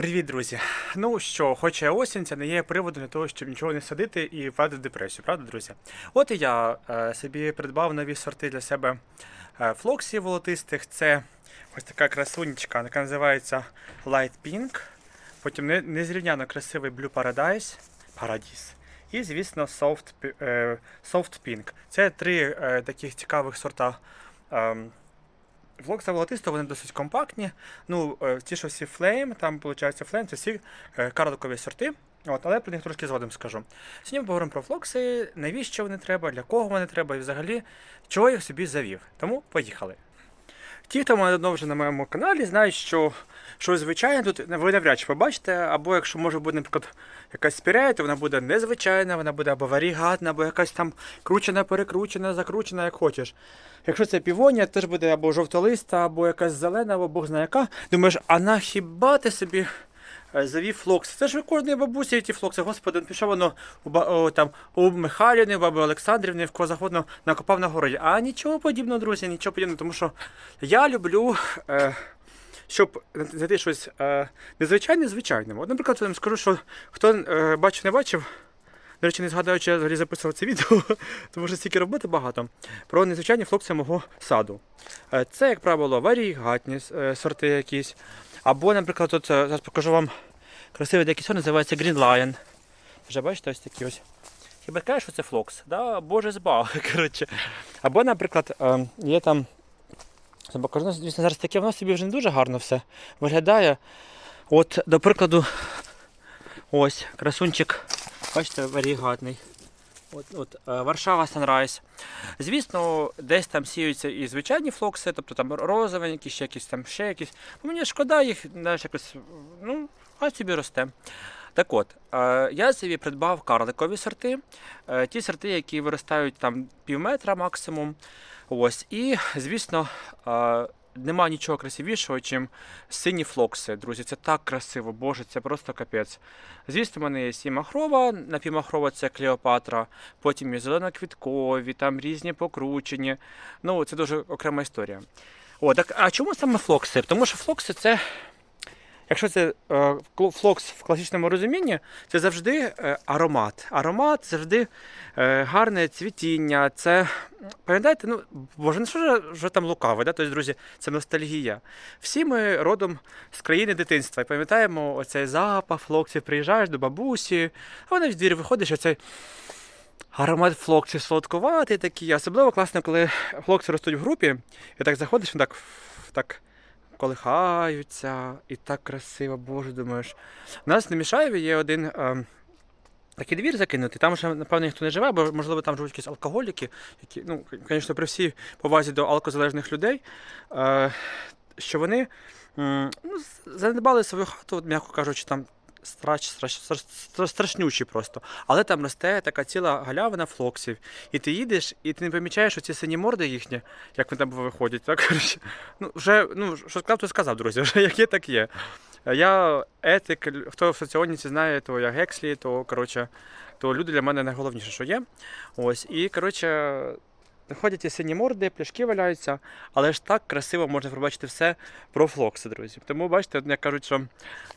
Привіт, друзі! Ну що, хоча осінь, це не є приводом для того, щоб нічого не садити і впадати в депресію, правда, друзі? От і я е, собі придбав нові сорти для себе е, флоксів волотистих. Це ось така красунечка, яка називається Light Pink. Потім незрівняно красивий Blue Paradise. Paradise. І, звісно, Soft, е, Soft Pink. Це три е, таких цікавих сорта. ем, Флокса волотиста, вони досить компактні. Ну, е, ті, що всі Flame, там, виходить, Flame, це всі е, карликові сорти. От, але про них трошки згодом скажу. Сьогодні ми поговоримо про флокси, навіщо вони треба, для кого вони треба і взагалі, чого їх собі завів. Тому поїхали. Ті, хто мене давно вже на моєму каналі, знають, що щось звичайне тут ви навряд чи побачите, або якщо може бути, наприклад, якась спірея, то вона буде незвичайна, вона буде або варігатна, або якась там кручена, перекручена, закручена, як хочеш. Якщо це півонія, теж буде або жовтолиста, або якась зелена, або бог знає яка. Думаєш, а на хіба ти собі завів флокс? Це ж у кожної бабусі ті флокси. Господи, пішов воно у, о, там, у Михайлівни, у баби Олександрівни, в кого завгодно накопав на городі. А нічого подібного, друзі, нічого подібного, тому що я люблю. Е, щоб знайти щось е, незвичайне звичайним. От, наприклад, я вам скажу, що хто е, бачив, не бачив, до речі, не згадаю, чи я взагалі записував це відео, тому що стільки роботи багато. Про незвичайні флокси мого саду. Е, Це, як правило, варігатні е, сорти якісь. Або, наприклад, тут е, зараз покажу вам красивий такий сорт, називається Green Lion. Вже бачите, ось такі ось. Хіба кажеш, що це флокс? Да? Боже збав. коротше. Або, наприклад, е, є там. ну, звісно, зараз таке, воно собі вже не дуже гарно все виглядає. От, до прикладу, ось красунчик, бачите, варігатний. От, от, е, Варшава Sunrise. Звісно, десь там сіються і звичайні флокси, тобто там розовенькі, ще якісь там ще якісь. Мені шкода їх, знаєш, якось, ну, хай собі росте. Так от, е, я собі придбав карликові сорти, е, ті сорти, які виростають там пів метра максимум. Ось, і, звісно, е, нема нічого красивішого, ніж сині флокси. Друзі, це так красиво, боже, це просто капець. Звісно, в мене є і махрова, напівмахрова це Клеопатра, потім є зелено-квіткові, там різні покручені. Ну, це дуже окрема історія. О, так, а чому саме флокси? Тому що флокси це. Якщо це е, флокс в класичному розумінні, це завжди е, аромат. Аромат завжди е, гарне цвітіння. Це пам'ятаєте, ну боже, ну що вже там лукаве, да? Тобто, друзі, це ностальгія. Всі ми родом з країни дитинства і пам'ятаємо оцей запах флоксів, приїжджаєш до бабусі, а вона в двір виходиш, оцей аромат флоксів солодкуватий такий. Особливо класно, коли флокси ростуть в групі, і так заходиш, вони так, так колихаються, і так красиво, боже, думаєш. У нас на Мішаєві є один. Е, Такий двір закинутий, там вже, напевно, ніхто не живе, бо, можливо, там живуть якісь алкоголіки, які, ну, звісно, при всій повазі до алкозалежних людей, е, що вони е, ну, занедбали свою хату, м'яко кажучи, там страч, страч, страч, стра- страшнючі просто. Але там росте така ціла галявина флоксів. І ти їдеш, і ти не помічаєш оці сині морди їхні, як вони там виходять. Так? Ну, вже, ну, що сказав, то сказав, друзі, вже як є, так є. Я етик, хто в соціоніці знає, то я Гекслі, то коротше, то люди для мене найголовніше, що є. Ось, і коротше, ходять і сині морди, пляшки валяються, але ж так красиво можна пробачити все про флокси, друзі. Тому бачите, як кажуть, що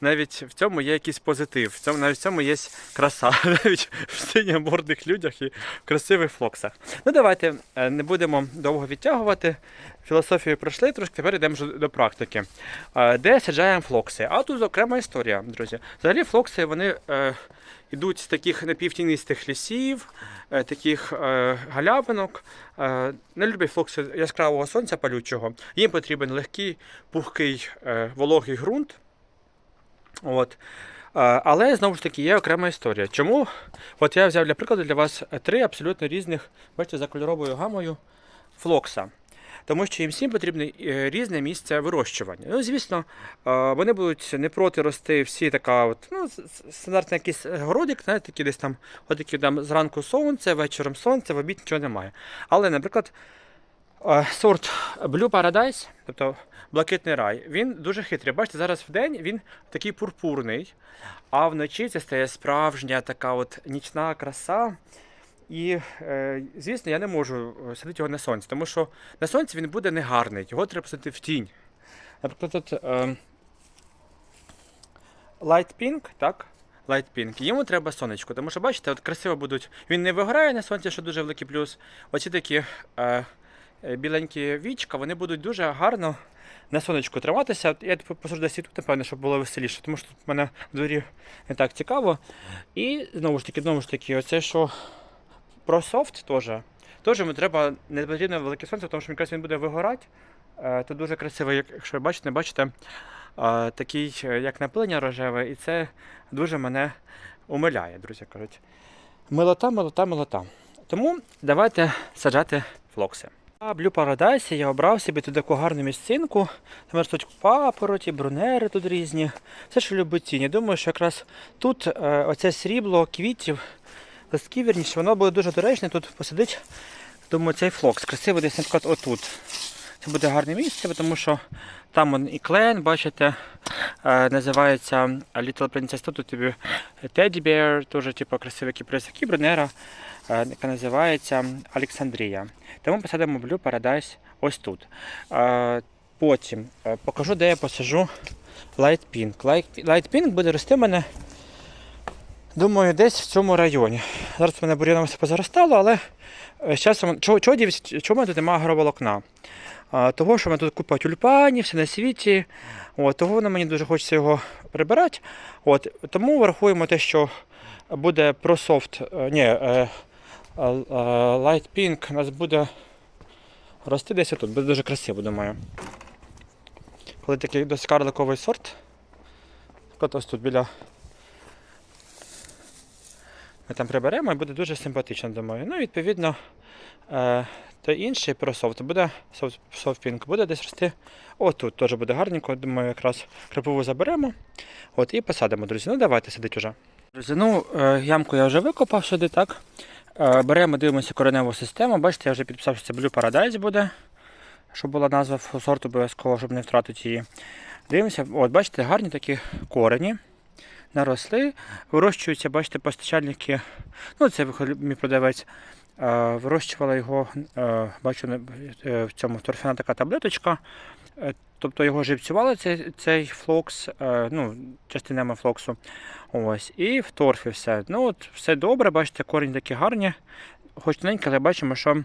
навіть в цьому є якийсь позитив, в цьому, навіть в цьому є краса, навіть в синьомордих людях і в красивих флоксах. Ну давайте е, не будемо довго відтягувати. Філософію пройшли трошки, тепер йдемо до практики. Е, Де саджаємо флокси? А тут окрема історія, друзі. Взагалі флокси вони е, йдуть з таких напівтінистих лісів, е, таких е, галявинок. Е, не люблять флокси яскравого сонця палючого. Їм потрібен легкий, пухкий, е, вологий ґрунт. От. Е, Але знову ж таки є окрема історія. Чому? От я взяв для прикладу для вас три абсолютно різних, бачите, за кольоровою гамою флокса. Тому що їм всім потрібне е, різне місце вирощування. Ну, звісно, е, вони будуть не проти рости всі така, от, ну, стандартний якийсь городик, знаєте, такий десь там, от такі там зранку сонце, вечором сонце, в обід нічого немає. Але, наприклад, е, сорт Blue Paradise, тобто блакитний рай, він дуже хитрий. Бачите, зараз в день він такий пурпурний, а вночі це стає справжня така от нічна краса. І, е, звісно, я не можу е, садити його на сонці, тому що на сонці він буде негарний, його треба садити в тінь. Наприклад, тут е, Light Pink, так? Light Pink. Йому треба сонечко, тому що бачите, от красиво будуть. Він не вигорає на сонці, що дуже великий плюс. Оці такі е, е, біленькі вічка, вони будуть дуже гарно на сонечку триматися. Я типу, і тут, напевно, щоб було веселіше, тому що тут в мене в дворі не так цікаво. І знову ж таки, знову ж таки, оце що про софт теж. Теж йому треба не потрібно велике сонце, тому що якраз він буде вигорати. Е, Тут дуже красиво, якщо ви бачите, бачите, е, такий, е, як напилення рожеве, і це дуже мене умиляє, друзі кажуть. Милота, милота, милота. Тому давайте саджати флокси. А Blue Paradise я обрав собі тут таку гарну місцинку. Там ростуть папороті, брунери тут різні. Все, що любить тінь. Думаю, що якраз тут е, оце срібло квітів, листків, вірніше, воно буде дуже доречне тут посадить. Думаю, цей флокс красивий десь наприклад отут. Це буде гарне місце, тому що там он і клен, бачите, е, називається Little Princess. Тут тобі Teddy Bear, теж типу, красивий кіприс, і брунера, е, яка називається Олександрія. Тому посадимо Blue Paradise ось тут. Е, Потім покажу, де я посажу Light Pink. Light Pink буде рости в мене, думаю, десь в цьому районі. Зараз в мене бур'яном все позаростало, але е, з часом, чого, чого, чому в тут немає агроволокна? Того, що мене тут купа тюльпанів, все на світі. От, того воно мені дуже хочеться його прибирати. От, тому врахуємо те, що буде ProSoft, е, ні, е, Light Pink у нас буде рости десь тут, буде дуже красиво, думаю. Коли такий досить карликовий сорт. Ось тут біля. Ми там приберемо і буде дуже симпатично, думаю. Ну, відповідно, е, той інший прософт буде софт, soft буде десь рости. Отут теж буде гарненько. Думаю, якраз крапову заберемо. От і посадимо, друзі. Ну давайте сидить уже. Друзі, ну е, ямку я вже викопав сюди, так. Е, беремо, дивимося кореневу систему. Бачите, я вже підписав, що це Blue Paradise буде. Щоб була назва сорту обов'язково, щоб не втратити її. Дивимося, от бачите, гарні такі корені. Наросли, вирощуються, бачите, постачальники. Ну, це мій продавець. Вирощувала його, бачу, е, в цьому торфяна така таблеточка. Е, Тобто його живцювали цей, цей флокс, е, ну, частинами флоксу. Ось, і в торфі все. Ну, от, все добре, бачите, корінь такі гарні, хоч тоненькі, але бачимо, що,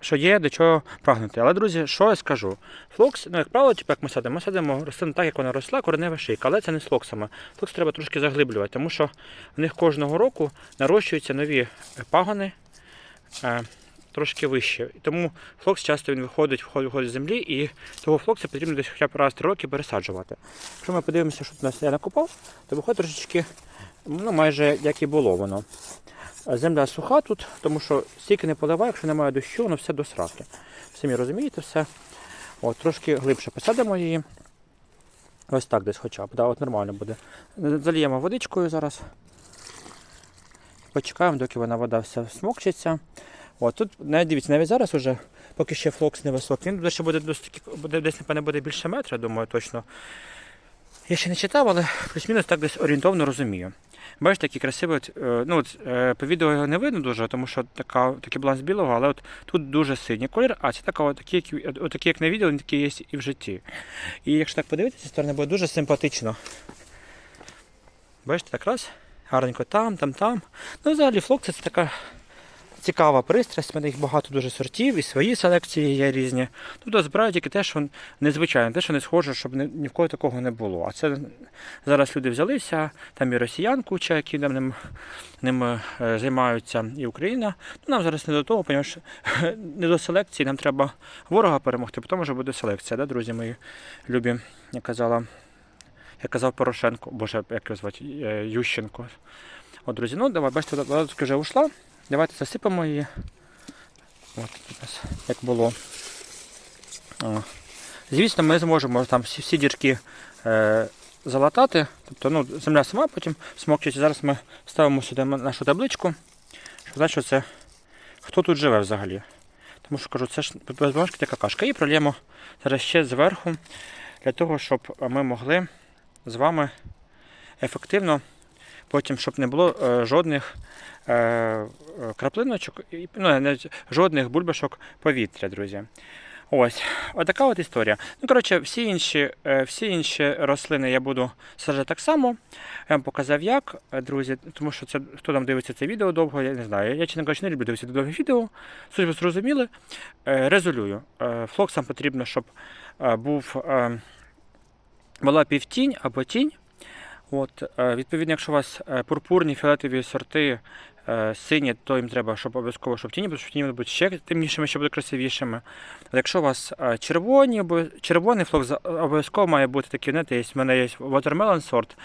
що є до чого прагнути. Але, друзі, що я скажу? Флокс, ну, як правило, типу, як ми садимо, ми садимо рослину так, як вона росла, коренева шийка, але це не з флоксами. Флокс треба трошки заглиблювати, тому що в них кожного року нарощуються нові пагони. Е, Трошки вище. Тому флокс часто він виходить, виходить, з землі, і того флокса потрібно десь хоча б раз три роки пересаджувати. Якщо ми подивимося, що тут нас я накопав, то виходить трошечки, ну майже як і було воно. Земля суха тут, тому що стільки не поливає, якщо немає дощу, воно все до сраки. Самі розумієте все. От, трошки глибше посадимо її. Ось так десь хоча б. Да, от нормально буде. Заліємо водичкою зараз. Почекаємо, доки вона вода вся смокчиться. От тут навіть дивіться, навіть зараз уже, поки ще флокс невисокий, він ще буде, буде десь, напевне, буде більше метра, думаю, точно. Я ще не читав, але плюс-мінус так десь орієнтовно розумію. Бачите, такий красивий, от, е, ну, от, е, по відео його не видно дуже, тому що така, такий баланс білого, але от тут дуже синій колір, а це така, от, такі, як, на відео, вони такі є і в житті. І якщо так подивитися, сторони буде дуже симпатично. Бачите, так раз, гарненько там, там, там. Ну, взагалі, флокси це така цікава пристрасть, в мене їх багато дуже сортів, і свої селекції є різні. Тут збирають тільки те, що незвичайне, те, що не схоже, щоб ні, в кого такого не було. А це зараз люди взялися, там і росіян куча, які ним, ним, е, займаються, і Україна. Ну, нам зараз не до того, тому що не до селекції, нам треба ворога перемогти, потім вже буде селекція, да, друзі мої любі, як казала. Як казав Порошенко, боже, як його звати, Е, Ющенко. От, друзі, ну давай, бачите, вже ушла. Давайте засипемо її. От тут у нас як було. О. Звісно, ми зможемо там всі, всі дірки е, залатати. Тобто ну, земля сама потім смокчить. Зараз ми ставимо сюди нашу табличку, щоб знати, що це хто тут живе взагалі. Тому що кажу, це ж без бумажки така какашка. І прольємо зараз ще зверху для того, щоб ми могли з вами ефективно, потім, щоб не було е, жодних е, е, краплиночок, ну, жодних бульбашок повітря, друзі. Ось, отака от історія. Ну, коротше, всі інші, всі інші рослини я буду саджати так само. Я вам показав як, друзі, тому що це хто там дивиться це відео довго, я не знаю. Я чесно кажучи, не люблю дивитися довгі відео. Суть ви зрозуміли. Резолюю. Флоксам потрібно, щоб був, була півтінь або тінь. От, е, відповідно, якщо у вас е, пурпурні фіолетові сорти сині, то їм треба, щоб обов'язково, щоб тіні, тому що тіні будуть ще темнішими, ще будуть красивішими. А якщо у вас е, червоні, червоний флок обов'язково має бути такий, знаєте, в мене є watermelon сорт,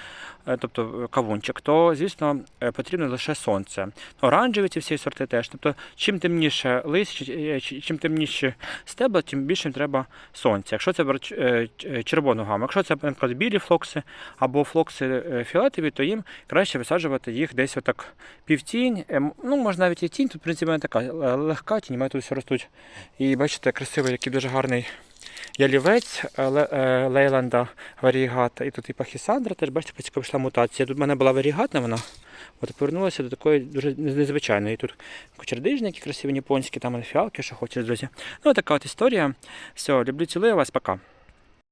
е, тобто е, кавунчик, то, звісно, е, потрібно лише сонце. Оранжеві ці всі сорти теж. Тобто, чим темніше листя, е, чим темніше стебла, тим більше треба сонця. Якщо це е, червону гаму, якщо це, наприклад, білі флокси або флокси е, фіолетові, то їм краще висаджувати їх десь отак півтінь. Е, м, Ну, можна навіть і тінь, тут, в принципі, вона така е, легка тінь, має тут все ростуть. І бачите, красивий, який дуже гарний ялівець е, Лейланда варігата. І тут і пахісандра, теж бачите, цікаво пішла мутація. Тут в мене була варігатна вона. От повернулася до такої дуже незвичайної. Тут кочердижники красиві, японські, там фіалки, що хочеш, друзі. Ну, така от історія. Все, люблю, цілую вас, пока.